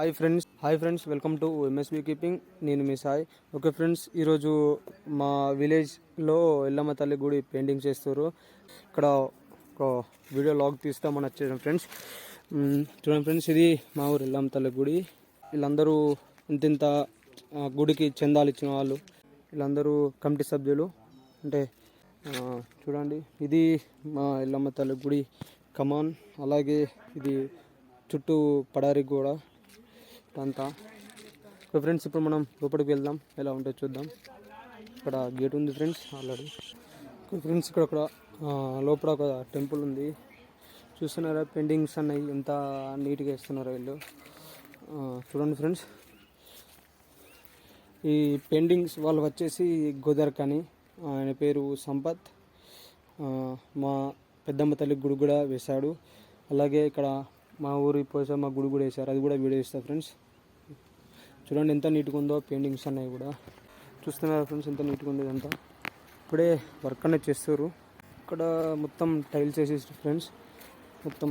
Hi friends hi friends welcome to M S B keeping నేను మీ Sai. Okay friends ఈరోజు మా విలేజ్లో ఎల్లమ్మ తల్లి గుడి పెయింటింగ్ చేస్తారు ఇక్కడ ఒక వీడియో లాగ్ తీస్తామని వచ్చాను ఫ్రెండ్స్ చూడండి ఫ్రెండ్స్ ఇది మా ఊరు ఎల్లమ్మ తల్లి గుడి. వీళ్ళందరూ ఇంత ఇంత గుడికి చందాలు ఇచ్చిన వాళ్ళు. వీళ్ళందరూ కమిటీ సభ్యులు. అంటే చూడండి ఇది మా ఎల్లమ్మ తల్లి గుడి. కమాన్ అలాగే ఇది చుట్టూ పడారి కూడా అంతా ఓకే ఫ్రెండ్స్ ఇప్పుడు మనం లోపలికి వెళ్దాం. ఎలా ఉంటుందో చూద్దాం. ఇక్కడ గేట్ ఉంది ఫ్రెండ్స్ ఆల్రెడీ ఫ్రెండ్స్ ఇక్కడ అక్కడ లోపల ఒక టెంపుల్ ఉంది. చూస్తున్నారా? పెయింటింగ్స్ అన్నవి ఎంత నీట్గా వేస్తున్నారో వీళ్ళు. చూడండి ఫ్రెండ్స్ ఈ పెయింటింగ్స్ వాళ్ళు వచ్చేసి గోదర్క్ అని. ఆయన పేరు సంపత్. మా పెద్దమ్మ తల్లి గుడి కూడా వేశాడు. అలాగే ఇక్కడ మా ఊరి పోసమ్మ గుడి కూడా వేశారు. అది కూడా వీడియో ఇస్తా ఫ్రెండ్స్. చూడండి ఎంత నీట్గా ఉందో పెయింటింగ్స్ అన్నాయి కూడా. చూస్తున్నారు ఫ్రెండ్స్ ఎంత నీట్గా ఉంది ఇదంతా. ఇప్పుడే వర్క్ అనేది చేస్తారు ఇక్కడ మొత్తం టైల్స్ వేసేసి ఫ్రెండ్స్. మొత్తం.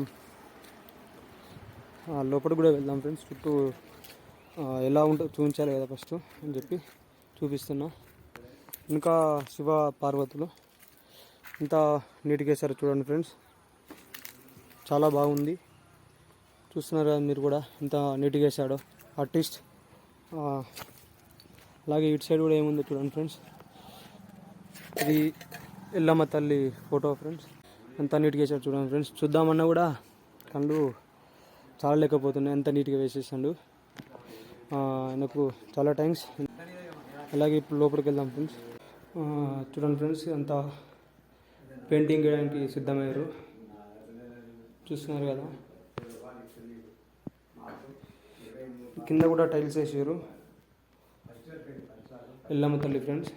లోపల కూడా వెళ్దాం ఫ్రెండ్స్. చుట్టూ ఎలా ఉంటుందో చూపించాలి కదా ఫస్ట్ అని చెప్పి చూపిస్తున్నా. ఇంకా శివ పార్వతులు. ఇంత నీట్గా వేసారు చూడండి ఫ్రెండ్స్. చాలా బాగుంది. చూస్తున్నారు కదా మీరు కూడా? ఎంత నీట్గా వేసాడో ఆర్టిస్ట్. అలాగే ఇటు సైడ్ కూడా ఏముందో చూడండి ఫ్రెండ్స్. ఇది ఎల్లమ్మ తల్లి ఫోటో ఫ్రెండ్స్. ఎంత నీట్గా వేసాడు చూడండి ఫ్రెండ్స్. చూద్దామన్నా కూడా కళ్ళు చాలా లేకపోతున్నాయి. ఎంత నీట్గా వేసేసాడు. నాకు ఆయనకు చాలా థ్యాంక్స్ అలాగే ఇప్పుడు లోపలికి వెళ్దాం ఫ్రెండ్స్. చూడండి ఫ్రెండ్స్ అంత పెయింటింగ్ వేయడానికి సిద్ధమయ్యారు. చూస్తున్నారు కదా. కింద కూడా టైల్స్ వేసారు. ఎల్లమ్మ తల్లి ఫ్రెండ్స్.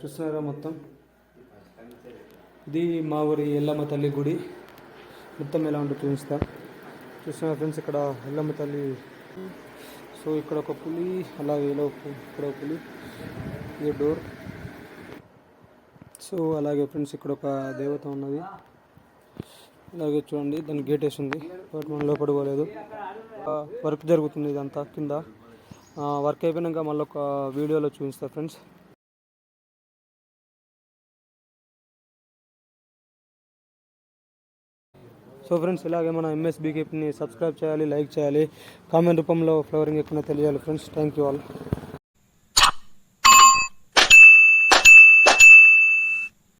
చూస్తున్నారా మొత్తం? ఇది మా ఊరి ఎల్లమ్మ తల్లి గుడి. మొత్తం ఎలా ఉంటుందో చూపిస్తా. చూస్తున్నారు ఫ్రెండ్స్ ఇక్కడ ఎల్లమ్మ తల్లి. సో ఇక్కడ ఒక పులి అలాగే ఇలా ఇక్కడ ఒక పులి. ఇది డోర్. సో అలాగే ఫ్రెండ్స్ ఇక్కడ ఒక దేవత ఉన్నది. అలాగే చూడండి దాని గేట్ వేసి ఉంది బట్ మనం లోపల పోలేదు. వర్క్ జరుగుతుంది ఇదంతా కింద. వర్క్ అయిపోయినాక మళ్ళీ ఒక వీడియోలో చూపిస్తా ఫ్రెండ్స్. సో ఫ్రెండ్స్ ఇలాగే మన ఎంఎస్బీకేని సబ్స్క్రైబ్ చేయాలి లైక్ చేయాలి. కామెంట్ రూపంలో ఫ్లవరింగ్ ఎక్కువ తెలియాలి ఫ్రెండ్స్. Thank you all